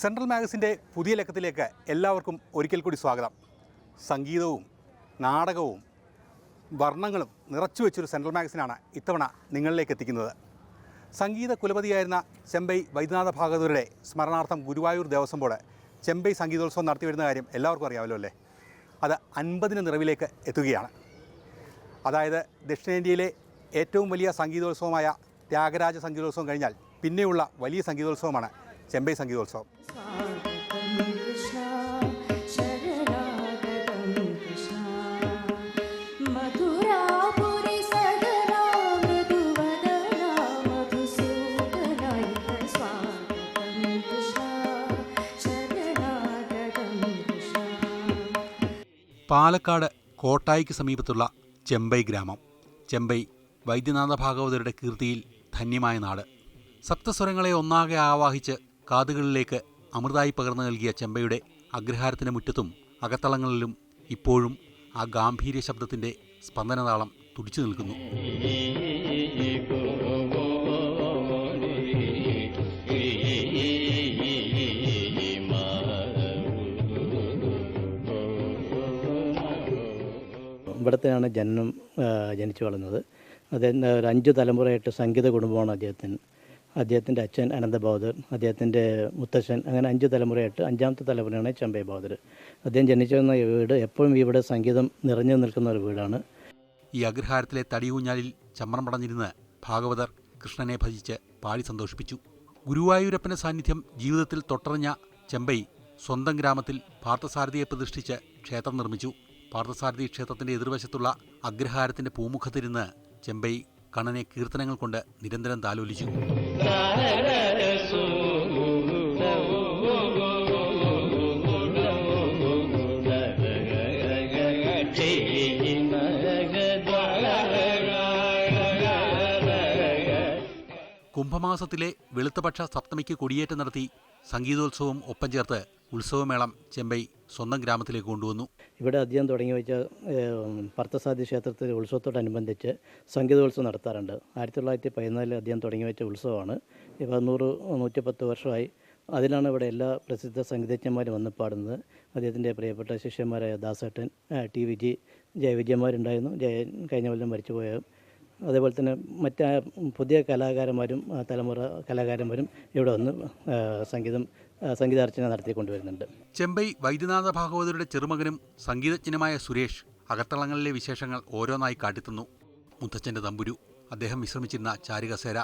Central മാഗസിന്റെ പുതിയ ലക്കത്തിലേക്ക് എല്ലാവർക്കും ഒരിക്കൽ കൂടി സ്വാഗതം. സംഗീതവും നാടകവും വർണങ്ങളും നിറച്ചു വെച്ചൊരു സെൻട്രൽ മാഗസിനാണ് ഇത്തവണ നിങ്ങളിലേക്ക് എത്തിക്കുന്നത്. സംഗീത കുലപതിയായിരുന്ന ചെമ്പൈ വൈദ്യനാഥ ഭാഗവതരുടെ സ്മരണാർത്ഥം ഗുരുവായൂർ ദേവസ്വം ബോർഡ് ചെമ്പൈ സംഗീതോത്സവം നടത്തി വരുന്ന കാര്യം എല്ലാവർക്കും അറിയാമല്ലോ അല്ലേ? അത് അൻപതിന് നിറവിലേക്ക് എത്തുകയാണ്. അതായത് ദക്ഷിണേന്ത്യയിലെ ഏറ്റവും വലിയ സംഗീതോത്സവമായ ത്യാഗരാജ സംഗീതോത്സവം കഴിഞ്ഞാൽ പിന്നെയുള്ള വലിയ സംഗീതോത്സവമാണ് ചെമ്പൈ സംഗീതോത്സവം. പാലക്കാട് കോട്ടായിക്ക് സമീപത്തുള്ള ചെമ്പൈ ഗ്രാമം. ചെമ്പൈ വൈദ്യനാഥ ഭാഗവതരുടെ കീർത്തിയിൽ ധന്യമായ നാട്. സപ്തസ്വരങ്ങളെ ഒന്നാകെ ആവാഹിച്ച് കാതുകളിലേക്ക് അമൃതായി പകർന്നു നൽകിയ ചെമ്പയുടെ അഗ്രഹാരത്തിന്റെ മുറ്റത്തും അകത്തളങ്ങളിലും ഇപ്പോഴും ആ ഗാംഭീര്യ ശബ്ദത്തിന്റെ സ്പന്ദനതാളം തുടിച്ചു നിൽക്കുന്നു. ഇവിടത്തെയാണ് ജനനം ജനിച്ചു വളർന്നത്. അദ്ദേഹം ഒരു അഞ്ച് തലമുറയായിട്ട് സംഗീത കുടുംബമാണ് അദ്ദേഹത്തിന് അദ്ദേഹത്തിന്റെ അച്ഛൻ അനന്ത ബഹദൂർ അദ്ദേഹത്തിന്റെ മുത്തശ്ശൻ അങ്ങനെ അഞ്ച് തലമുറയായിട്ട് അഞ്ചാമത്തെ തലമുറയാണ് ചമ്പൈ ബഹദർ. അദ്ദേഹം ജനിച്ചു വന്ന വീട് എപ്പോഴും ഇവിടെ സംഗീതം നിറഞ്ഞു നിൽക്കുന്ന ഒരു വീടാണ്. ഈ അഗ്രഹാരത്തിലെ തടിയൂഞ്ഞാലിൽ ചമ്രം പടഞ്ഞിരുന്ന് ഭാഗവതർ കൃഷ്ണനെ ഭജിച്ച് പാടി സന്തോഷിപ്പിച്ചു. ഗുരുവായൂരപ്പന്റെ സാന്നിധ്യം ജീവിതത്തിൽ തൊട്ടറിഞ്ഞ ചെമ്പൈ സ്വന്തം ഗ്രാമത്തിൽ പാർത്ഥസാരഥിയെ പ്രതിഷ്ഠിച്ച് ക്ഷേത്രം നിർമ്മിച്ചു. പാർത്ഥസാരഥി ക്ഷേത്രത്തിന്റെ എതിർവശത്തുള്ള അഗ്രഹാരത്തിന്റെ പൂമുഖത്തിരുന്ന് ചെമ്പൈ കണ്ണനെ കീർത്തനങ്ങൾ കൊണ്ട് നിരന്തരം താലോലിച്ചു. കുംഭമാസത്തിലെ വെളുത്തപക്ഷ സപ്തമിക്ക് കൊടിയേറ്റം നടത്തി സംഗീതോത്സവം ഒപ്പം ചേർത്ത് ഉത്സവമേളം ചെമ്പൈ സ്വന്തം ഗ്രാമത്തിലേക്ക് കൊണ്ടുവന്നു. ഇവിടെ അദ്ദേഹം തുടങ്ങി വെച്ച ഭർത്തസാധ്യ ക്ഷേത്രത്തിലെ ഉത്സവത്തോടനുബന്ധിച്ച് സംഗീതോത്സവം നടത്താറുണ്ട്. ആയിരത്തി തൊള്ളായിരത്തി പതിനാലിൽ അദ്ദേഹം തുടങ്ങി വെച്ച ഉത്സവമാണ്. ഇപ്പോൾ നൂറ് നൂറ്റിപ്പത്ത് വർഷമായി അതിലാണ് ഇവിടെ എല്ലാ പ്രസിദ്ധ സംഗീതജ്ഞന്മാരും വന്ന് പാടുന്നത്. അദ്ദേഹത്തിന്റെ പ്രിയപ്പെട്ട ശിഷ്യന്മാരായ ദാസേട്ടൻ ടി. വിജി ജയവിജയന്മാരുണ്ടായിരുന്നു. ജയൻ കഴിഞ്ഞ കൊല്ലം മരിച്ചുപോയ അതേപോലെ തന്നെ മറ്റ് പുതിയ കലാകാരന്മാരും തലമുറ കലാകാരന്മാരും ഇവിടെ വന്ന് സംഗീതം സംഗീതാർച്ചന നടത്തിക്കൊണ്ടുവരുന്നുണ്ട്. ചെമ്പൈ വൈദ്യനാഥ ഭാഗവതരുടെ ചെറുമകനും സംഗീതജ്ഞനുമായ സുരേഷ് അകത്തളങ്ങളിലെ വിശേഷങ്ങൾ ഓരോന്നായി കാട്ടിത്തന്നു. മുത്തച്ഛന്റെ തമ്പുരു അദ്ദേഹം വിശ്രമിച്ചിരുന്ന ചാരുകസേര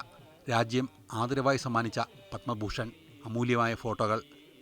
രാജ്യം ആദരവായി സമ്മാനിച്ച പത്മഭൂഷൺ അമൂല്യമായ ഫോട്ടോകൾ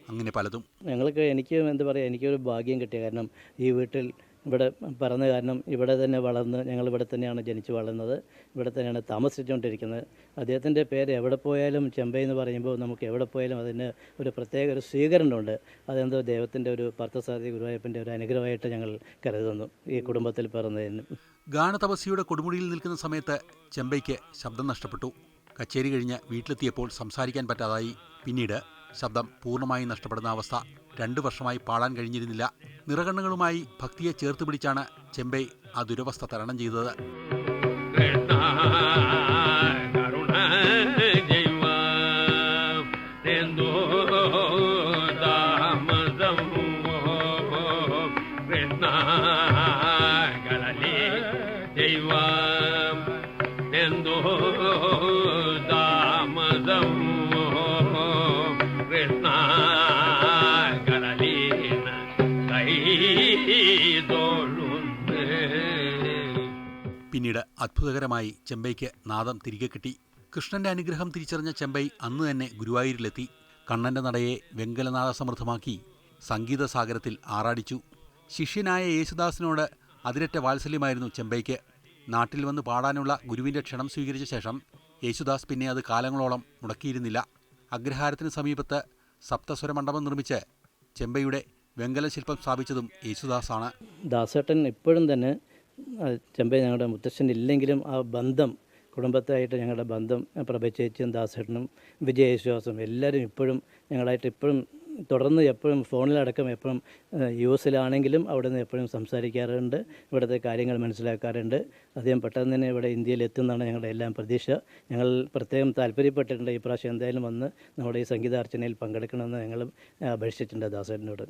അങ്ങനെ പലതും. ഞങ്ങൾക്ക് എനിക്ക് എന്താ പറയുക എനിക്കൊരു ഭാഗ്യം കിട്ടിയ കാരണം ഈ വീട്ടിൽ ഇവിടെ പറഞ്ഞ കാരണം ഇവിടെ തന്നെ വളർന്ന് ഞങ്ങൾ ഇവിടെ തന്നെയാണ് ജനിച്ചു വളർന്നത്. ഇവിടെ തന്നെയാണ് താമസിച്ചുകൊണ്ടിരിക്കുന്നത്. അദ്ദേഹത്തിന്റെ പേര് എവിടെ പോയാലും ചെമ്പൈ എന്ന് പറയുമ്പോൾ നമുക്ക് എവിടെ പോയാലും അതിന് ഒരു പ്രത്യേക ഒരു സ്വീകരണമുണ്ട്. അതെന്തോ ദൈവത്തിന്റെ ഒരു പാർത്ഥസാരഥി ഗുരുവായൂരപ്പന്റെ ഒരു അനുഗ്രഹമായിട്ട് ഞങ്ങൾ കരുതുന്നു ഈ കുടുംബത്തിൽ പിറന്നതിന്. ഗാനതപസ്യയുടെ കൊടുമുടിയിൽ നിൽക്കുന്ന സമയത്ത് ചെമ്പൈക്ക് ശബ്ദം നഷ്ടപ്പെട്ടു. കച്ചേരി കഴിഞ്ഞ് വീട്ടിലെത്തിയപ്പോൾ സംസാരിക്കാൻ പറ്റാതായി. പിന്നീട് ശബ്ദം പൂർണമായി നഷ്ടപ്പെടുന്ന അവസ്ഥ. രണ്ടു വർഷമായി പാടാൻ കഴിഞ്ഞിരുന്നില്ല. നിറകണ്ണുകളുമായി ഭക്തിയെ ചേർത്ത് പിടിച്ചാണ് ചെമ്പൈ ആ ദുരവസ്ഥ തരണം ചെയ്തത്. അത്ഭുതകരമായി ചെമ്പൈക്ക് നാദം തിരികെ കിട്ടി. കൃഷ്ണന്റെ അനുഗ്രഹം തിരിച്ചറിഞ്ഞ ചെമ്പൈ അന്ന് തന്നെ ഗുരുവായൂരിലെത്തി. കണ്ണന്റെ നടയെ വെങ്കലനാദ സമൃദ്ധമാക്കി സംഗീതസാഗരത്തിൽ ആറാടിച്ചു. ശിഷ്യനായ യേശുദാസിനോട് അതിരറ്റ വാത്സല്യമായിരുന്നു ചെമ്പൈക്ക്. നാട്ടിൽ വന്ന് പാടാനുള്ള ഗുരുവിന്റെ ക്ഷണം സ്വീകരിച്ച ശേഷം യേശുദാസ് പിന്നെ അത് കാലങ്ങളോളം മുടക്കിയിരുന്നില്ല. അഗ്രഹാരത്തിന് സമീപത്ത് സപ്തസ്വര മണ്ഡപം നിർമ്മിച്ച് ചെമ്പയുടെ വെങ്കല ശില്പം സ്ഥാപിച്ചതും യേശുദാസാണ്. ദാസേട്ടൻ ഇപ്പോഴും തന്നെ ചെമ്പൈ ഞങ്ങളുടെ മുത്തശ്ശൻ ഇല്ലെങ്കിലും ആ ബന്ധം കുടുംബത്തായിട്ട് ഞങ്ങളുടെ ബന്ധം പ്രഭചേച്ചിയും ദാസേട്ടനും വിജയ യേശുദാസും എല്ലാവരും ഇപ്പോഴും ഞങ്ങളായിട്ട് ഇപ്പോഴും തുടർന്ന് എപ്പോഴും ഫോണിലടക്കം എപ്പോഴും യു എസിലാണെങ്കിലും അവിടെ നിന്ന് എപ്പോഴും സംസാരിക്കാറുണ്ട് ഇവിടുത്തെ കാര്യങ്ങൾ മനസ്സിലാക്കാറുണ്ട്. അദ്ദേഹം പെട്ടെന്ന് തന്നെ ഇവിടെ ഇന്ത്യയിൽ എത്തുന്നതാണ് ഞങ്ങളുടെ എല്ലാം പ്രതീക്ഷ. ഞങ്ങൾ പ്രത്യേകം താല്പര്യപ്പെട്ടിട്ടുണ്ട് ഈ പ്രാവശ്യം എന്തായാലും വന്ന് നമ്മുടെ ഈ സംഗീതാർച്ചനയിൽ പങ്കെടുക്കണമെന്ന് ഞങ്ങൾ അപേക്ഷിച്ചിട്ടുണ്ട് ദാസേട്ടനോട്.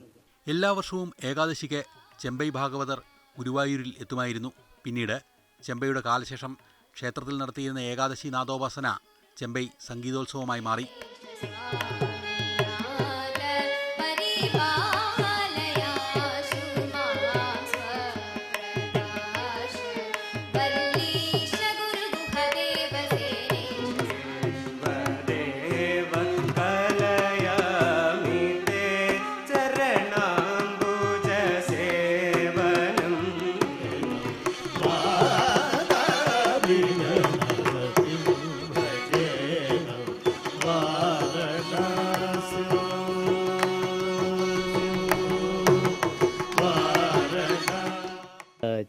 എല്ലാ വർഷവും ഏകാദശിക്ക് ചെമ്പൈ ഭാഗവതർ ഗുരുവായൂരിൽ എത്തുമായിരുന്നു. പിന്നീട് ചെമ്പയുടെ കാലശേഷം ക്ഷേത്രത്തിൽ നടത്തിയിരുന്ന ഏകാദശി നാദോപാസന ചെമ്പൈ സംഗീതോത്സവമായി മാറി.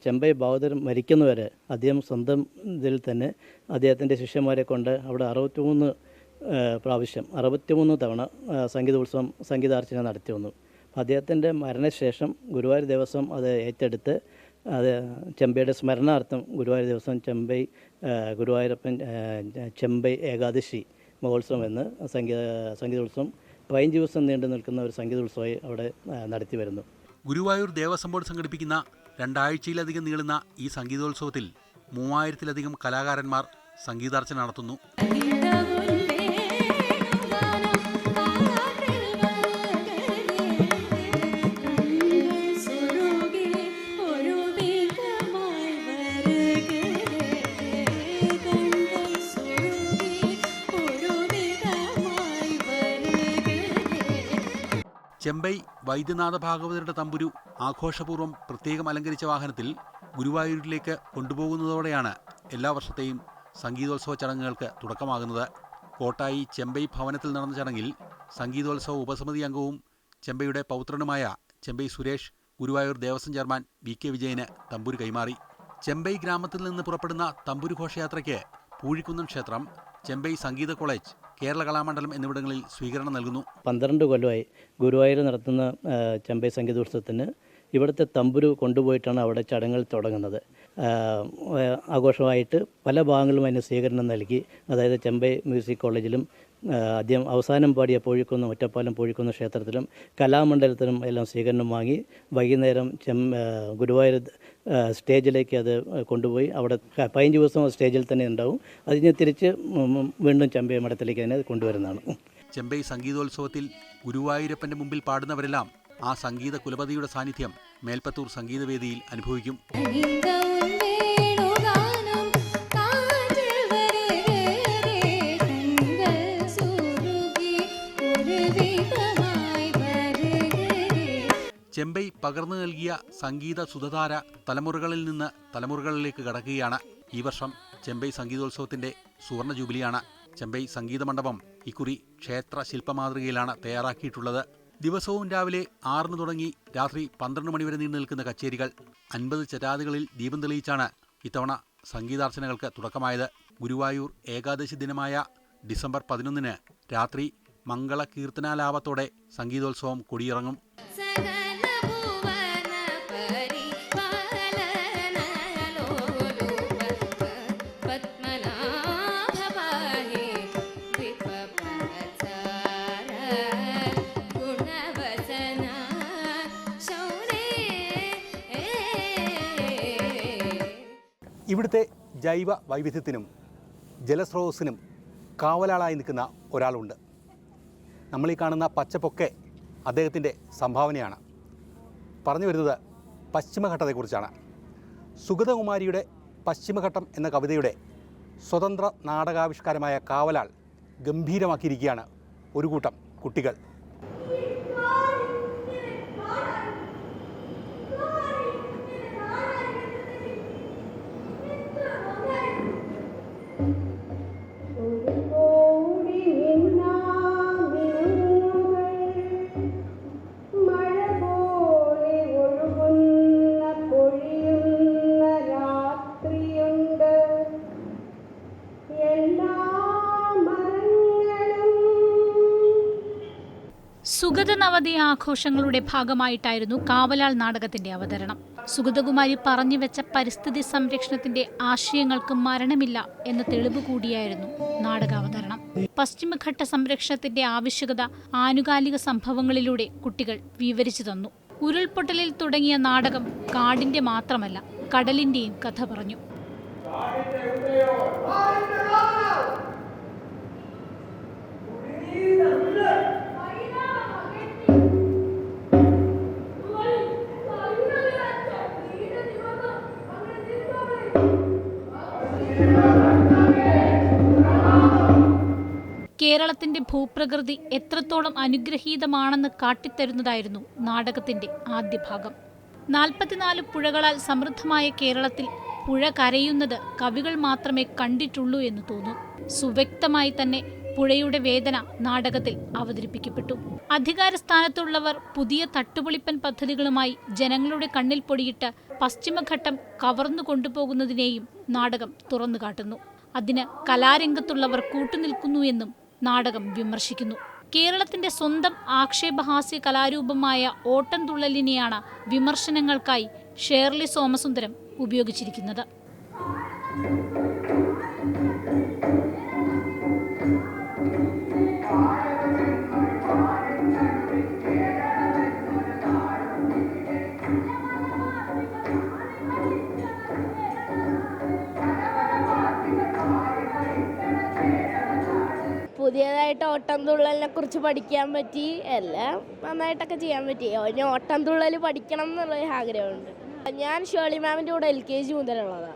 ചെമ്പൈ ബൗദ്ധർ മരിക്കുന്നവരെ അദ്ദേഹം സ്വന്തം ഇതിൽ തന്നെ അദ്ദേഹത്തിന്റെ ശിഷ്യന്മാരെ കൊണ്ട് അവിടെ അറുപത്തിമൂന്ന് മൂന്ന് പ്രാവശ്യം അറുപത്തിമൂന്ന് തവണ സംഗീതോത്സവം സംഗീതാർച്ചന നടത്തി വന്നു. അദ്ദേഹത്തിന്റെ മരണശേഷം ഗുരുവായൂർ ദിവസം അത് ഏറ്റെടുത്ത് അത് ചെമ്പൈയുടെ സ്മരണാർത്ഥം ഗുരുവായൂർ ദിവസം ചെമ്പൈ ഗുരുവായൂരപ്പൻ ചെമ്പൈ ഏകാദശി മഹോത്സവം എന്ന് സംഗീത സംഗീതോത്സവം പതിനഞ്ച് ദിവസം നീണ്ടു നിൽക്കുന്ന ഒരു സംഗീതോത്സവമായി അവിടെ നടത്തി വരുന്നു. ഗുരുവായൂർ ദേവസ്വം ബോർഡ് സംഘടിപ്പിക്കുന്ന രണ്ടാഴ്ചയിലധികം നീളുന്ന ഈ സംഗീതോത്സവത്തിൽ മൂവായിരത്തിലധികം കലാകാരന്മാർ സംഗീതാർച്ചന നടത്തുന്നു. വൈദ്യനാഥ ഭാഗവതരുടെ തമ്പുരു ആഘോഷപൂർവം പ്രത്യേകം അലങ്കരിച്ച വാഹനത്തിൽ ഗുരുവായൂരിലേക്ക് കൊണ്ടുപോകുന്നതോടെയാണ് എല്ലാ വർഷത്തെയും സംഗീതോത്സവ ചടങ്ങുകൾക്ക് തുടക്കമാകുന്നത്. കോട്ടായി ചെമ്പൈ ഭവനത്തിൽ നടന്ന ചടങ്ങിൽ സംഗീതോത്സവ ഉപസമിതി അംഗവും ചെമ്പൈയുടെ പൗത്രനുമായ Chembai Suresh Guruvayur Devaswom chairman V K വിജയന് തമ്പുരു കൈമാറി. ചെമ്പൈ ഗ്രാമത്തിൽ നിന്ന് പുറപ്പെടുന്ന തമ്പുരു ഘോഷയാത്രയ്ക്ക് പൂഴിക്കുന്നം ക്ഷേത്രം ചെമ്പൈ സംഗീത കോളേജ് കേരള കലാമണ്ഡലം എന്നിവിടങ്ങളിൽ സ്വീകരണം നൽകുന്നു. പന്ത്രണ്ട് കൊല്ലമായി ഗുരുവായൂർ നടത്തുന്ന ചെമ്പൈ സംഗീതോത്സവത്തിന് ഇവിടുത്തെ തമ്പുരു കൊണ്ടുപോയിട്ടാണ് അവിടെ ചടങ്ങുകൾ തുടങ്ങുന്നത്. ആഘോഷമായിട്ട് പല ഭാഗങ്ങളിലും അതിന് സ്വീകരണം നൽകി. അതായത് ചെമ്പൈ മ്യൂസിക് കോളേജിലും ആദ്യം അവസാനം പാടിയ പൂഴിക്കുന്ന് ഒറ്റപ്പാലം പോഴിക്കുന്ന് ക്ഷേത്രത്തിലും കലാമണ്ഡലത്തിലും എല്ലാം സ്വീകരണം വാങ്ങി വൈകുന്നേരം ചെം ഗുരുവായൂർ സ്റ്റേജിലേക്ക് അത് കൊണ്ടുപോയി അവിടെ പതിനഞ്ച് ദിവസം സ്റ്റേജിൽ തന്നെ ഉണ്ടാവും. അതിനെ തിരിച്ച് ഉം, ഉം, വീണ്ടും ചെമ്പൈ മഠത്തിലേക്ക് തന്നെ കൊണ്ടുവരുന്നതാണ്. ചെമ്പൈ സംഗീതോത്സവത്തിൽ ഗുരുവായൂരപ്പന്റെ മുമ്പിൽ പാടുന്നവരെല്ലാം ആ സംഗീത കുലപതിയുടെ സാന്നിധ്യം മേൽപ്പത്തൂർ സംഗീതവേദിയിൽ അനുഭവിക്കും. ചെമ്പൈ പകർന്നു നൽകിയ സംഗീത സുധധാര തലമുറകളിൽ നിന്ന് തലമുറകളിലേക്ക് കടക്കുകയാണ്. ഈ വർഷം ചെമ്പൈ സംഗീതോത്സവത്തിന്റെ സുവർണ ജൂബിലിയാണ്. ചെമ്പൈ സംഗീത മണ്ഡപം ഇക്കുറി ക്ഷേത്ര ശില്പമാതൃകയിലാണ് തയ്യാറാക്കിയിട്ടുള്ളത്. ദിവസവും രാവിലെ ആറിന് തുടങ്ങി രാത്രി പന്ത്രണ്ട് മണിവരെ നീണ്ടു നിൽക്കുന്ന കച്ചേരികൾ അൻപത് ചരാതുകളിൽ ദീപം തെളിയിച്ചാണ് ഇത്തവണ സംഗീതാർച്ചനകൾക്ക് തുടക്കമായത്. ഗുരുവായൂർ ഏകാദശി ദിനമായ ഡിസംബർ പതിനൊന്നിന് രാത്രി മംഗള കീർത്തനാലാപത്തോടെ സംഗീതോത്സവം കൊടിയിറങ്ങും. ഇവിടുത്തെ ജൈവ വൈവിധ്യത്തിനും ജലസ്രോതസ്സിനും കാവലാളായി നിൽക്കുന്ന ഒരാളുണ്ട്. നമ്മൾ ഈ കാണുന്ന പച്ചപ്പൊക്കെ അദ്ദേഹത്തിന്റെ സംഭാവനയാണ്. പറഞ്ഞു വരുന്നത് പശ്ചിമഘട്ടത്തെക്കുറിച്ചാണ്. സുഗതകുമാരിയുടെ പശ്ചിമഘട്ടം എന്ന കവിതയുടെ സ്വതന്ത്ര നാടകാവിഷ്കാരമായ കാവലാൾ ഗംഭീരമാക്കിയിരിക്കുകയാണ് ഒരു കൂട്ടം കുട്ടികൾ. നവതി ആഘോഷങ്ങളുടെ ഭാഗമായിട്ടായിരുന്നു കാവലാൾ നാടകത്തിന്റെ അവതരണം. സുഗതകുമാരി പറഞ്ഞു വെച്ച പരിസ്ഥിതി സംരക്ഷണത്തിന്റെ ആശയങ്ങൾക്ക് മരണമില്ല എന്ന തെളിവ് കൂടിയായിരുന്നു നാടകാവതരണം. പശ്ചിമഘട്ട സംരക്ഷണത്തിന്റെ ആവശ്യകത ആനുകാലിക സംഭവങ്ങളിലൂടെ കുട്ടികൾ വിവരിച്ചു തന്നു. ഉരുൾപൊട്ടലിൽ തുടങ്ങിയ നാടകം കാടിന്റെ മാത്രമല്ല കടലിന്റെയും കഥ പറഞ്ഞു. കേരളത്തിന്റെ ഭൂപ്രകൃതി എത്രത്തോളം അനുഗ്രഹീതമാണെന്ന് കാട്ടിത്തരുന്നതായിരുന്നു നാടകത്തിന്റെ ആദ്യ ഭാഗം. നാൽപ്പത്തിനാല് പുഴകളാൽ സമൃദ്ധമായ കേരളത്തിൽ പുഴ കരയുന്നത് കവികൾ മാത്രമേ കണ്ടിട്ടുള്ളൂ എന്ന് തോന്നും. സുവ്യക്തമായി തന്നെ പുഴയുടെ വേദന നാടകത്തിൽ അവതരിപ്പിക്കപ്പെട്ടു. അധികാരസ്ഥാനത്തുള്ളവർ പുതിയ തട്ടുപൊളിപ്പൻ പദ്ധതികളുമായി ജനങ്ങളുടെ കണ്ണിൽ പൊടിയിട്ട് പശ്ചിമഘട്ടം കവർന്നു കൊണ്ടുപോകുന്നതിനെയും നാടകം തുറന്നു കാട്ടുന്നു. അതിന് കലാരംഗത്തുള്ളവർ കൂട്ടുനിൽക്കുന്നു എന്നും നാടകം വിമർശിക്കുന്നു. കേരളത്തിന്റെ സ്വന്തം ആക്ഷേപഹാസ്യ കലാരൂപമായ ഓട്ടൻതുള്ളലിനെയാണ് വിമർശനങ്ങൾക്കായി ഷേർലി സോമസുന്ദരം ഉപയോഗിച്ചിരിക്കുന്നത്. പുതിയതായിട്ട് ഓട്ടം തുള്ളലിനെ കുറിച്ച് പഠിക്കാൻ പറ്റി എല്ലാം നന്നായിട്ടൊക്കെ ചെയ്യാൻ പറ്റി. ഇനി ഓട്ടം തുള്ളൽ പഠിക്കണം എന്നുള്ള ആഗ്രഹമുണ്ട്. ഞാൻ ഷോളി മാമിന്റെ കൂടെ എൽ കെ ജി മുതലുള്ളതാണ്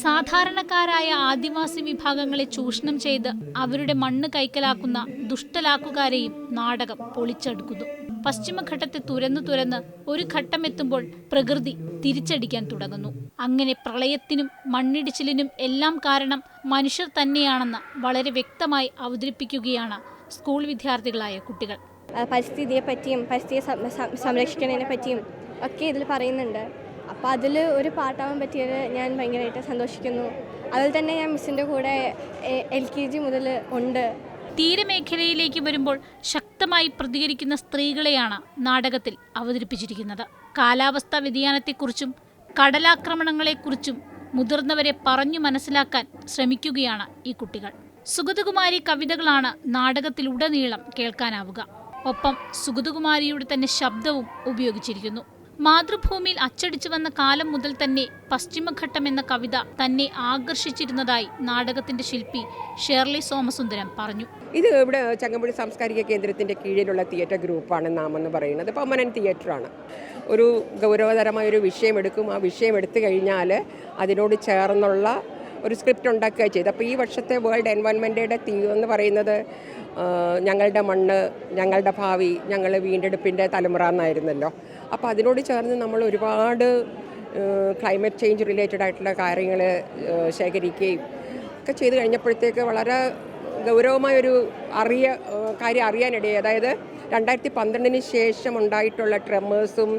സാധാരണക്കാരായ ആദിവാസി വിഭാഗങ്ങളെ ചൂഷണം ചെയ്ത് അവരുടെ മണ്ണ് കൈക്കലാക്കുന്ന ദുഷ്ടലാക്കുകാരെയും നാടകം പൊളിച്ചെടുക്കുന്നു. പശ്ചിമഘട്ടത്തെ തുരന്നു തുരന്ന് ഒരു ഘട്ടമെത്തുമ്പോൾ പ്രകൃതി തിരിച്ചടിക്കാൻ തുടങ്ങുന്നു. അങ്ങനെ പ്രളയത്തിനും മണ്ണിടിച്ചിലിനും എല്ലാം കാരണം മനുഷ്യർ തന്നെയാണെന്ന് വളരെ വ്യക്തമായി അവതരിപ്പിക്കുകയാണ് സ്കൂൾ വിദ്യാർത്ഥികളായ കുട്ടികൾ. പരിസ്ഥിതിയെ പറ്റിയും പരിസ്ഥിതിയെ സംരക്ഷിക്കുന്നതിനെ പറ്റിയും ഒക്കെ ഇതിൽ പറയുന്നുണ്ട്. അപ്പോൾ അതിൽ ഒരു പാട്ടാവാൻ പറ്റിയത് ഞാൻ ഭയങ്കരമായിട്ട് സന്തോഷിക്കുന്നു. അതിൽ തന്നെ ഞാൻ മിസ്സിന്റെ കൂടെ എൽ കെ ജി മുതൽ ഉണ്ട്. തീരമേഖലയിലേക്ക് വരുമ്പോൾ ശക്തമായി പ്രതികരിക്കുന്ന സ്ത്രീകളെയാണ് നാടകത്തിൽ അവതരിപ്പിച്ചിരിക്കുന്നത്. കാലാവസ്ഥാ വ്യതിയാനത്തെക്കുറിച്ചും കടലാക്രമണങ്ങളെക്കുറിച്ചും മുതിർന്നവരെ പറഞ്ഞു മനസ്സിലാക്കാൻ ശ്രമിക്കുകയാണ് ഈ കുട്ടികൾ. സുഗതകുമാരി കവിതകളാണ് നാടകത്തിലുടനീളം കേൾക്കാനാവുക. ഒപ്പം സുഗതകുമാരിയുടെ തന്നെ ശബ്ദവും ഉപയോഗിച്ചിരിക്കുന്നു. മാതൃഭൂമിയിൽ അച്ചടിച്ചു വന്ന കാലം മുതൽ തന്നെ പശ്ചിമഘട്ടം എന്ന കവിത തന്നെ ആകർഷിച്ചിരുന്നതായി നാടകത്തിന്റെ ശില്പി ഷേർലി സോമസുന്ദരം പറഞ്ഞു. ഇത് ഇവിടെ ചങ്ങമ്പുഴി സാംസ്കാരിക കേന്ദ്രത്തിന്റെ കീഴിലുള്ള തിയേറ്റർ ഗ്രൂപ്പാണ് നാം എന്ന് പറയുന്നത്. തിയേറ്റർ ആണ് ഒരു ഗൗരവതരമായ ഒരു വിഷയം എടുക്കും ആ വിഷയം എടുത്തു കഴിഞ്ഞാൽ അതിനോട് ചേർന്നുള്ള ഒരു സ്ക്രിപ്റ്റ് ഉണ്ടാക്കുക ചെയ്തു. അപ്പോൾ ഈ വർഷത്തെ വേൾഡ് എൻവയോൺമെന്റ് തീ തീം എന്ന് പറയുന്നത് ഞങ്ങളുടെ മണ്ണ് ഞങ്ങളുടെ ഭാവി ഞങ്ങൾ വീണ്ടെടുപ്പിന്റെ തലമുറ എന്നായിരുന്നല്ലോ. അപ്പോൾ അതിനോട് ചേർന്ന് നമ്മൾ ഒരുപാട് ക്ലൈമറ്റ് ചേഞ്ച് റിലേറ്റഡ് ആയിട്ടുള്ള കാര്യങ്ങൾ ശേഖരിക്കുകയും ഒക്കെ ചെയ്ത് കഴിഞ്ഞപ്പോഴത്തേക്ക് വളരെ ഗൗരവമായൊരു അറിയ കാര്യം അറിയാനിടയായി. അതായത് രണ്ടായിരത്തി പന്ത്രണ്ടിന് ശേഷം ഉണ്ടായിട്ടുള്ള ട്രെമേഴ്സും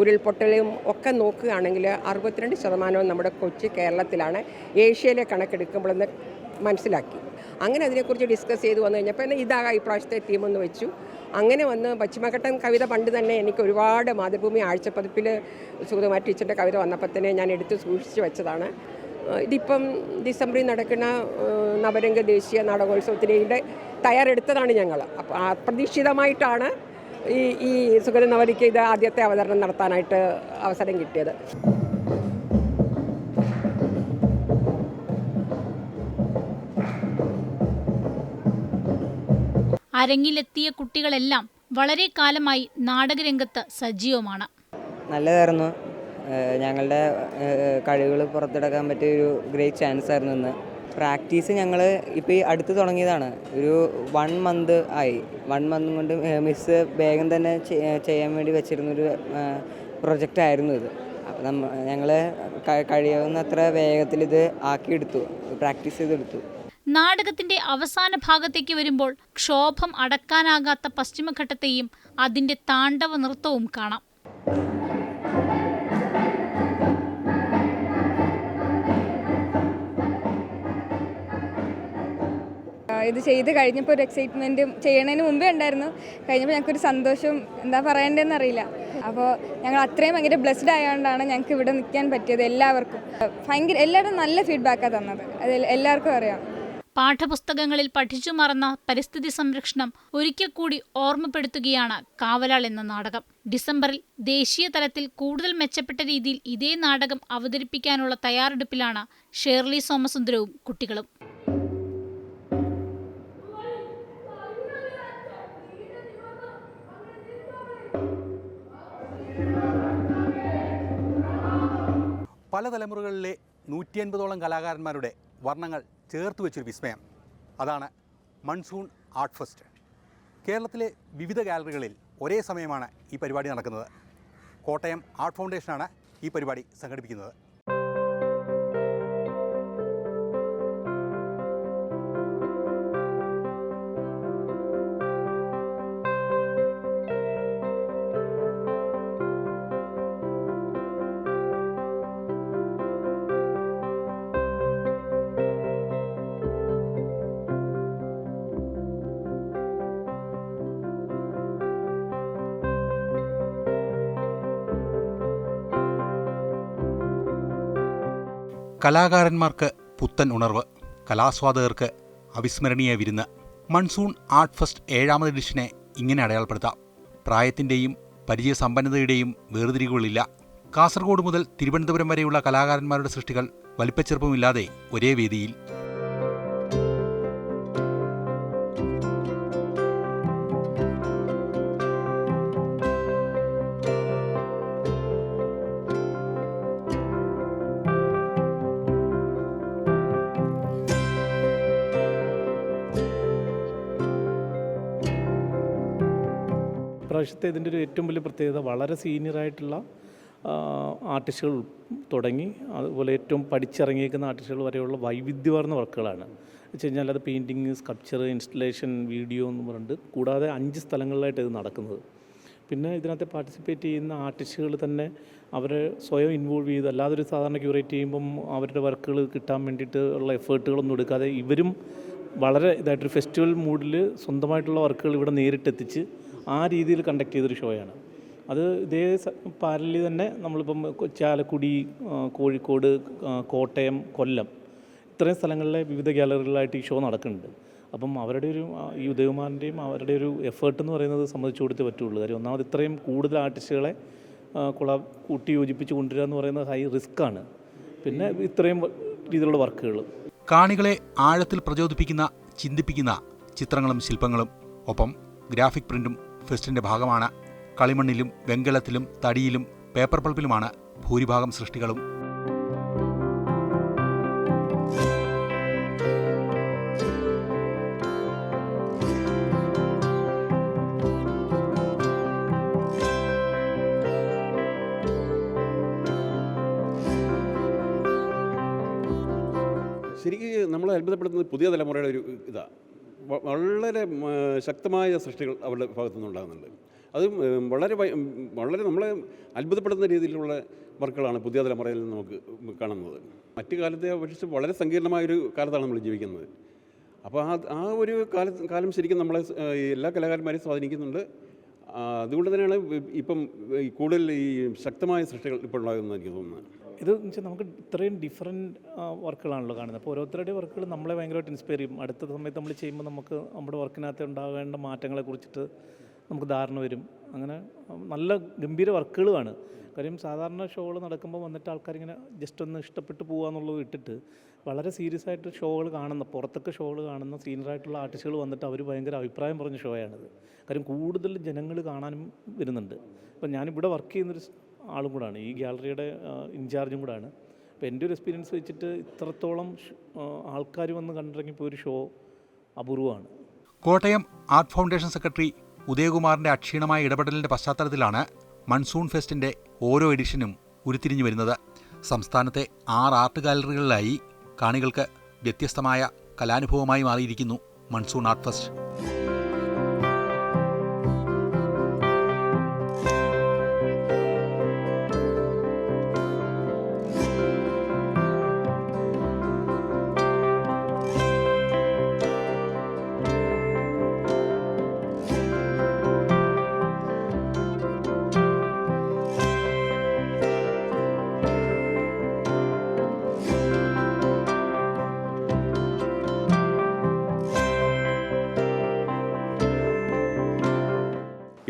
ഉരുൾപൊട്ടലും ഒക്കെ നോക്കുകയാണെങ്കിൽ അറുപത്തിരണ്ട് ശതമാനവും നമ്മുടെ കൊച്ചു കേരളത്തിലാണ് ഏഷ്യയിലെ കണക്കെടുക്കുമ്പോഴെന്ന് മനസ്സിലാക്കി. അങ്ങനെ അതിനെക്കുറിച്ച് ഡിസ്കസ് ചെയ്ത് വന്നു കഴിഞ്ഞപ്പോൾ എന്നാൽ ഇതാകാം ഇപ്രാവശ്യത്തെ തീമെന്ന് വെച്ചു. അങ്ങനെ വന്ന് പശ്ചിമഘട്ടം കവിത പണ്ട് തന്നെ എനിക്ക് ഒരുപാട് മാതൃഭൂമി ആഴ്ചപ്പതിപ്പിൽ സുഗതകുമാർ ടീച്ചറിന്റെ കവിത വന്നപ്പോൾ തന്നെ ഞാൻ എടുത്ത് സൂക്ഷിച്ച് വെച്ചതാണ്. ഇതിപ്പം ഡിസംബറിൽ നടക്കുന്ന നവരംഗ ദേശീയ നാടകോത്സവത്തിന്റെ തയ്യാറെടുത്തതാണ് ഞങ്ങൾ. അപ്പോൾ അപ്രതീക്ഷിതമായിട്ടാണ് ഈ ഈ സുഗത നവരിക്ക് ഇത് ആദ്യത്തെ അവതരണം നടത്താനായിട്ട് അവസരം കിട്ടിയത്. അരങ്ങിലെത്തിയ കുട്ടികളെല്ലാം വളരെ കാലമായി നാടകരംഗത്ത് സജീവമാണ്. നല്ലതായിരുന്നു. ഞങ്ങളുടെ കഴിവുകൾ പുറത്തെടുക്കാൻ പറ്റിയ ഒരു ഗ്രേറ്റ് ചാൻസ് ആയിരുന്നു ഇന്ന്. പ്രാക്ടീസ് ഞങ്ങൾ ഇപ്പോൾ ഈ അടുത്ത് തുടങ്ങിയതാണ്. ഒരു വൺ മന്ത് ആയി. വൺ മന്ത് കൊണ്ട് മിസ് വേഗം തന്നെ ചെയ്യാൻ വേണ്ടി വെച്ചിരുന്നൊരു പ്രൊജക്റ്റ് ആയിരുന്നു ഇത്. അപ്പോൾ നമ്മൾ ഞങ്ങൾ കഴിയാവുന്നത്ര വേഗത്തിൽ ഇത് ആക്കിയെടുത്തു. പ്രാക്ടീസ് ചെയ്തെടുത്തു. നാടകത്തിന്റെ അവസാന ഭാഗത്തേക്ക് വരുമ്പോൾ ക്ഷോഭം അടക്കാനാകാത്ത പശ്ചിമഘട്ടത്തെയും അതിന്റെ താണ്ഡവ നൃത്തവും കാണാം. ഇത് ചെയ്ത് കഴിഞ്ഞപ്പോൾ ഒരു എക്സൈറ്റ്മെന്റ് ചെയ്യണതിന് മുമ്പേ ഉണ്ടായിരുന്നു. കഴിഞ്ഞപ്പോൾ ഞങ്ങൾക്കൊരു സന്തോഷം എന്താ പറയേണ്ടതെന്ന് അറിയില്ല. അപ്പോൾ ഞങ്ങൾ അത്രയും ഭയങ്കര ബ്ലെസ്ഡ് ആയതുകൊണ്ടാണ് ഞങ്ങൾക്ക് ഇവിടെ നിൽക്കാൻ പറ്റിയത് എല്ലാവർക്കും. ഭയങ്കര എല്ലാവരും നല്ല ഫീഡ്ബാക്കാണ് തന്നത്. അത് എല്ലാവർക്കും അറിയാം. പാഠപുസ്തകങ്ങളിൽ പഠിച്ചു മറന്ന പരിസ്ഥിതി സംരക്ഷണം ഒരിക്കൽ കൂടി ഓർമ്മപ്പെടുത്തുകയാണ് കാവലാൾ എന്ന നാടകം. ഡിസംബറിൽ ദേശീയ തലത്തിൽ കൂടുതൽ മെച്ചപ്പെട്ട രീതിയിൽ ഇതേ നാടകം അവതരിപ്പിക്കാനുള്ള തയ്യാറെടുപ്പിലാണ് ഷേർലി സോമസുന്ദരവും കുട്ടികളും. പല തലമുറകളിലെ നൂറ്റി അൻപതോളം കലാകാരന്മാരുടെ വർണങ്ങൾ ചേർത്ത് വെച്ചൊരു വിസ്മയം. അതാണ് മൺസൂൺ ആർട്ട് ഫെസ്റ്റ്. കേരളത്തിലെ വിവിധ ഗാലറികളിൽ ഒരേ സമയമാണ് ഈ പരിപാടി നടക്കുന്നത്. കോട്ടയം ആർട്ട് ഫൗണ്ടേഷനാണ് ഈ പരിപാടി സംഘടിപ്പിക്കുന്നത്. കലാകാരന്മാർക്ക് പുത്തൻ ഉണർവ് കലാസ്വാദകർക്ക് അവിസ്മരണീയ വിരുന്ന്. മൺസൂൺ ആർട്ട് ഫെസ്റ്റ് ഏഴാമത് എഡിഷനെ ഇങ്ങനെ അടയാളപ്പെടുത്താം. പ്രായത്തിന്റെയും പരിചയസമ്പന്നതയുടെയും വേർതിരികളില്ല കാസർഗോഡ് മുതൽ തിരുവനന്തപുരം വരെയുള്ള കലാകാരന്മാരുടെ സൃഷ്ടികൾ വലിപ്പച്ചെറുപ്പമില്ലാതെ ഒരേ വേദിയിൽ ഇപ്രാവശ്യത്തെ ഇതിന്റെ ഒരു ഏറ്റവും വലിയ പ്രത്യേകത വളരെ സീനിയറായിട്ടുള്ള ആർട്ടിസ്റ്റുകൾ തുടങ്ങി. അതുപോലെ ഏറ്റവും പഠിച്ചിറങ്ങിയിരിക്കുന്ന ആർട്ടിസ്റ്റുകൾ വരെയുള്ള വൈവിധ്യമാർന്ന വർക്കുകളാണ്. വെച്ച് കഴിഞ്ഞാൽ അത് പെയിന്റിങ് സ്കൾപ്ചർ ഇൻസ്റ്റലേഷൻ വീഡിയോ എന്ന് പറഞ്ഞിട്ട് കൂടാതെ അഞ്ച് സ്ഥലങ്ങളിലായിട്ട് ഇത് നടക്കുന്നത്. പിന്നെ ഇതിനകത്ത് പാർട്ടിസിപ്പേറ്റ് ചെയ്യുന്ന ആർട്ടിസ്റ്റുകൾ തന്നെ അവരെ സ്വയം ഇൻവോൾവ് ചെയ്ത് അല്ലാതെ ഒരു സാധാരണ ക്യൂറേറ്റ് ചെയ്യുമ്പം അവരുടെ വർക്കുകൾ കിട്ടാൻ വേണ്ടിയിട്ട് ഉള്ള എഫേർട്ടുകളൊന്നും എടുക്കാതെ ഇവരും വളരെ ഇതായിട്ടൊരു ഫെസ്റ്റിവൽ മൂഡിൽ സ്വന്തമായിട്ടുള്ള വർക്കുകൾ ഇവിടെ നേരിട്ടെത്തിച്ച് ആ രീതിയിൽ കണ്ടക്ട് ചെയ്തൊരു ഷോയാണ് അത് ഇതേ പാരലി തന്നെ നമ്മളിപ്പം ചാലക്കുടി കോഴിക്കോട് കോട്ടയം കൊല്ലം ഇത്രയും സ്ഥലങ്ങളിലെ വിവിധ ഗാലറികളിലായിട്ട് ഈ ഷോ നടക്കുന്നുണ്ട്. അപ്പം അവരുടെ ഒരു ഈ ഉദയകുമാറിന്റെയും അവരുടെ ഒരു എഫേർട്ട് എന്ന് പറയുന്നത് സംബന്ധിച്ചു കൊടുത്തേ പറ്റുള്ളൂ. കാര്യം ഒന്നാമത് ഇത്രയും കൂടുതൽ ആർട്ടിസ്റ്റുകളെ കുള കൂട്ടി യോജിപ്പിച്ച് കൊണ്ടുവരിക എന്ന് പറയുന്നത് ഹൈ റിസ്ക് ആണ്. പിന്നെ ഇത്രയും രീതിയിലുള്ള വർക്കുകൾ കാണികളെ ആഴത്തിൽ പ്രചോദിപ്പിക്കുന്ന ചിന്തിപ്പിക്കുന്ന ചിത്രങ്ങളും ശില്പങ്ങളും ഒപ്പം ഗ്രാഫിക് പ്രിന്റും ഫെസ്റ്റിന്റെ ഭാഗമാണ്. കളിമണ്ണിലും വെങ്കലത്തിലും തടിയിലും പേപ്പർ പൾപ്പിലുമാണ് ഭൂരിഭാഗം സൃഷ്ടികളും. ശരിക്കും നമ്മളെ അത്ഭുതപ്പെടുത്തുന്നത് പുതിയ തലമുറയുടെ ഒരു ഇതാണ് വളരെ ശക്തമായ സൃഷ്ടികൾ അവരുടെ ഭാഗത്തു നിന്നുണ്ടാകുന്നുണ്ട് അതും വളരെ വളരെ നമ്മളെ അത്ഭുതപ്പെടുത്തുന്ന രീതിയിലുള്ള വർക്കുകളാണ് പുതിയ തലമുറയിൽ നിന്ന് നമുക്ക് കാണുന്നത്. മറ്റു കാലത്തെ അപേക്ഷിച്ച് വളരെ സങ്കീർണമായൊരു കാലത്താണ് നമ്മൾ ജീവിക്കുന്നത്. അപ്പോൾ ആ ആ ഒരു കാല കാലം ശരിക്കും നമ്മളെ എല്ലാ കലാകാരന്മാരെയും സ്വാധീനിക്കുന്നുണ്ട്. അതുകൊണ്ട് തന്നെയാണ് ഇപ്പം കൂടുതൽ ഈ ശക്തമായ സൃഷ്ടികൾ ഇപ്പോൾ ഉണ്ടാകുന്നത് എനിക്ക് തോന്നുന്നത്. ഇത് വെച്ചാൽ നമുക്ക് ഇത്രയും ഡിഫറെന്റ് വർക്കുകളാണല്ലോ കാണുന്നത്. അപ്പോൾ ഓരോരുത്തരുടെ വർക്കുകൾ നമ്മളെ ഭയങ്കരമായിട്ട് ഇൻസ്പയർ ചെയ്യും. അടുത്ത സമയത്ത് നമ്മൾ ചെയ്യുമ്പോൾ നമുക്ക് നമ്മുടെ വർക്കിനകത്ത് ഉണ്ടാകേണ്ട മാറ്റങ്ങളെ കുറിച്ചിട്ട് നമുക്ക് ധാരണ വരും. അങ്ങനെ നല്ല ഗംഭീര വർക്കുകളുമാണ് കാര്യം സാധാരണ ഷോകൾ നടക്കുമ്പോൾ വന്നിട്ട് ആൾക്കാരിങ്ങനെ ജസ്റ്റ് ഒന്ന് ഇഷ്ടപ്പെട്ട് പോകുക എന്നുള്ളത് വിട്ടിട്ട് വളരെ സീരിയസ് ആയിട്ട് ഷോകൾ കാണുന്ന പുറത്തൊക്കെ ഷോകൾ കാണുന്ന സീനിയർ ആയിട്ടുള്ള ആർട്ടിസ്റ്റുകൾ വന്നിട്ട് അവർ ഭയങ്കര അഭിപ്രായം പറഞ്ഞ ഷോയാണിത്. കാര്യം കൂടുതൽ ജനങ്ങൾ കാണാനും വരുന്നുണ്ട്. അപ്പം ഞാനിവിടെ വർക്ക് ചെയ്യുന്നൊരു ആളും കൂടാണ്. ഈ ഗാലറിയുടെ ഇൻചാർജും കൂടാണ്. അപ്പോൾ എന്റെ ഒരു എക്സ്പീരിയൻസ് വെച്ചിട്ട് ഇത്രത്തോളം ആൾക്കാർ വന്ന് കണ്ടിറങ്ങിപ്പോയ ഒരു ഷോ അപൂർവമാണ്. കോട്ടയം ആർട്ട് ഫൗണ്ടേഷൻ സെക്രട്ടറി ഉദയകുമാറിന്റെ അക്ഷീണമായ ഇടപെടലിന്റെ പശ്ചാത്തലത്തിലാണ് മൺസൂൺ ഫെസ്റ്റിന്റെ ഓരോ എഡിഷനും ഉരുത്തിരിഞ്ഞു വരുന്നത്. സംസ്ഥാനത്തെ ആറ് ആർട്ട് ഗാലറികളിലായി കാണികൾക്ക് വ്യത്യസ്തമായ കലാനുഭവമായി മാറിയിരിക്കുന്നു മൺസൂൺ ആർട്ട് ഫെസ്റ്റ്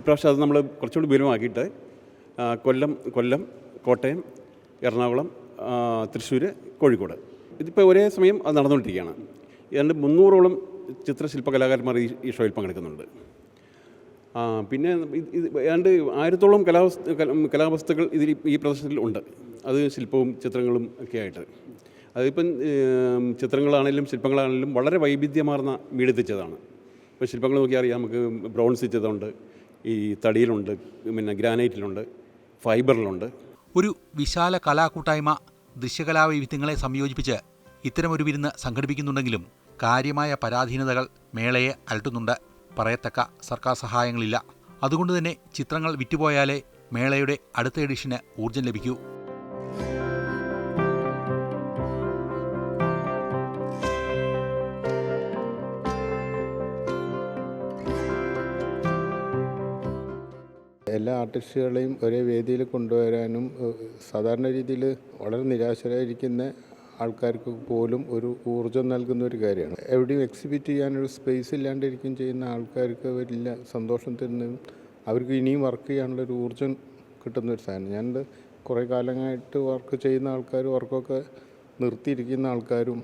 ഇപ്രാവശ്യം അത് നമ്മൾ കുറച്ചുകൂടി വിപുലമാക്കിയിട്ട് കൊല്ലം കൊല്ലം കോട്ടയം എറണാകുളം തൃശ്ശൂർ കോഴിക്കോട്. ഇതിപ്പോൾ ഒരേ സമയം അത് നടന്നുകൊണ്ടിരിക്കുകയാണ്. ഏതാണ്ട് മുന്നൂറോളം ചിത്രശില്പകലാകാരന്മാർ ഈ ഈ ഷോയിൽ പങ്കെടുക്കുന്നുണ്ട്. പിന്നെ ഏതാണ്ട് ആയിരത്തോളം കലാവസ്തു കലാവസ്തുക്കൾ ഇതിൽ ഈ പ്രദർശനത്തിൽ ഉണ്ട്. അത് ശില്പവും ചിത്രങ്ങളും ഒക്കെ ആയിട്ട്. അതിപ്പം ചിത്രങ്ങളാണെങ്കിലും ശില്പങ്ങളാണെങ്കിലും വളരെ വൈവിധ്യമാർന്ന വീടെത്തിച്ചതാണ് ഇപ്പോൾ ശില്പങ്ങൾ നോക്കിയാൽ അറിയാം നമുക്ക് ബ്രോൺസ് ചെയ്തതുണ്ട് ഈ തടിയിലുണ്ട് പിന്നെ ഗ്രാനൈറ്റിലുണ്ട് ഫൈബറിലുണ്ട്. ഒരു വിശാല കലാകൂട്ടായ്മ ദൃശ്യകലാവൈവിധ്യങ്ങളെ സംയോജിപ്പിച്ച് ഇത്തരമൊരു വിരുന്ന് സംഘടിപ്പിക്കുന്നുണ്ടെങ്കിലും കാര്യമായ പരാധീനതകൾ മേളയെ അലട്ടുന്നുണ്ട്. പറയത്തക്ക സർക്കാർ സഹായങ്ങളില്ല. അതുകൊണ്ട് തന്നെ ചിത്രങ്ങൾ വിറ്റുപോയാലേ മേളയുടെ അടുത്ത എഡിഷന് ഊർജം ലഭിക്കൂ. ആർട്ടിസ്റ്റുകളെയും ഒരേ വേദിയിൽ കൊണ്ടുവരാനും സാധാരണ രീതിയിൽ വളരെ നിരാശരായിരിക്കുന്ന ആൾക്കാർക്ക് പോലും ഒരു ഊർജം നൽകുന്ന ഒരു കാര്യമാണ്. എവിടെയും എക്സിബിറ്റ് ചെയ്യാനൊരു സ്പേസ് ഇല്ലാണ്ടിരിക്കും ചെയ്യുന്ന ആൾക്കാർക്ക് വലിയ സന്തോഷം തരുന്നതും അവർക്ക് ഇനിയും വർക്ക് ചെയ്യാനുള്ള ഒരു ഊർജം കിട്ടുന്ന ഒരു സാധനം. ഞാൻ കുറേ കാലമായിട്ട് വർക്ക് ചെയ്യുന്ന ആൾക്കാർ വർക്കൊക്കെ നിർത്തിയിരിക്കുന്ന ആൾക്കാരും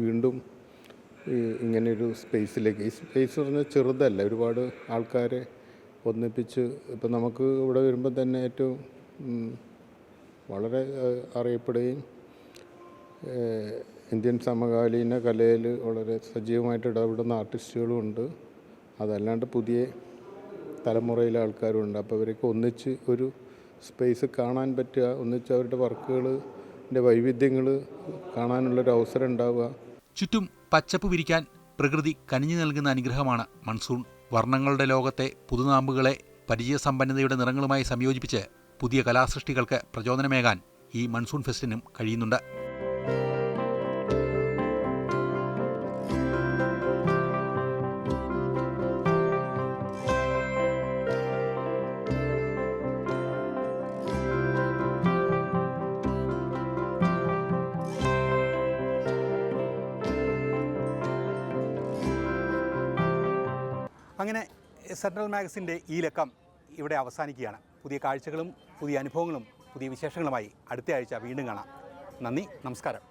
വീണ്ടും ഇങ്ങനെയൊരു സ്പേസിലേക്ക് ഈ സ്പേസ് പറഞ്ഞാൽ ചെറുതല്ല. ഒരുപാട് ആൾക്കാരെ ഒന്നിപ്പിച്ച് ഇപ്പം നമുക്ക് ഇവിടെ വരുമ്പം തന്നെ ഏറ്റവും വളരെ അറിയപ്പെടുകയും ഇന്ത്യൻ സമകാലീന കലയിൽ വളരെ സജീവമായിട്ട് ഇടപെടുന്ന ആർട്ടിസ്റ്റുകളും ഉണ്ട്. അതല്ലാണ്ട് പുതിയ തലമുറയിലെ ആൾക്കാരുണ്ട് അപ്പോൾ ഇവരൊക്കെ ഒന്നിച്ച് ഒരു സ്പേസ് കാണാൻ പറ്റുക ഒന്നിച്ച് അവരുടെ വർക്കുകളിന്റെ വൈവിധ്യങ്ങൾ കാണാനുള്ളൊരു അവസരം ഉണ്ടാവുക. ചുറ്റും പച്ചപ്പ് വിരിക്കാൻ പ്രകൃതി കനിഞ്ഞു നൽകുന്ന അനുഗ്രഹമാണ് മൺസൂൺ. വർണങ്ങളുടെ ലോകത്തെ പുതുനാമ്പുകളെ പരിചയസമ്പന്നതയുടെ നിറങ്ങളുമായി സംയോജിപ്പിച്ച് പുതിയ കലാസൃഷ്ടികൾക്ക് പ്രചോദനമേകാൻ ഈ മൺസൂൺ ഫെസ്റ്റിനും കഴിയുന്നുണ്ട്. സെൻട്രൽ മാഗസിന്റെ ഈ ലക്കം ഇവിടെ അവസാനിക്കുകയാണ്. പുതിയ കാഴ്ചകളും പുതിയ അനുഭവങ്ങളും പുതിയ വിശേഷങ്ങളുമായി അടുത്ത ആഴ്ച വീണ്ടും കാണാം. നന്ദി നമസ്കാരം.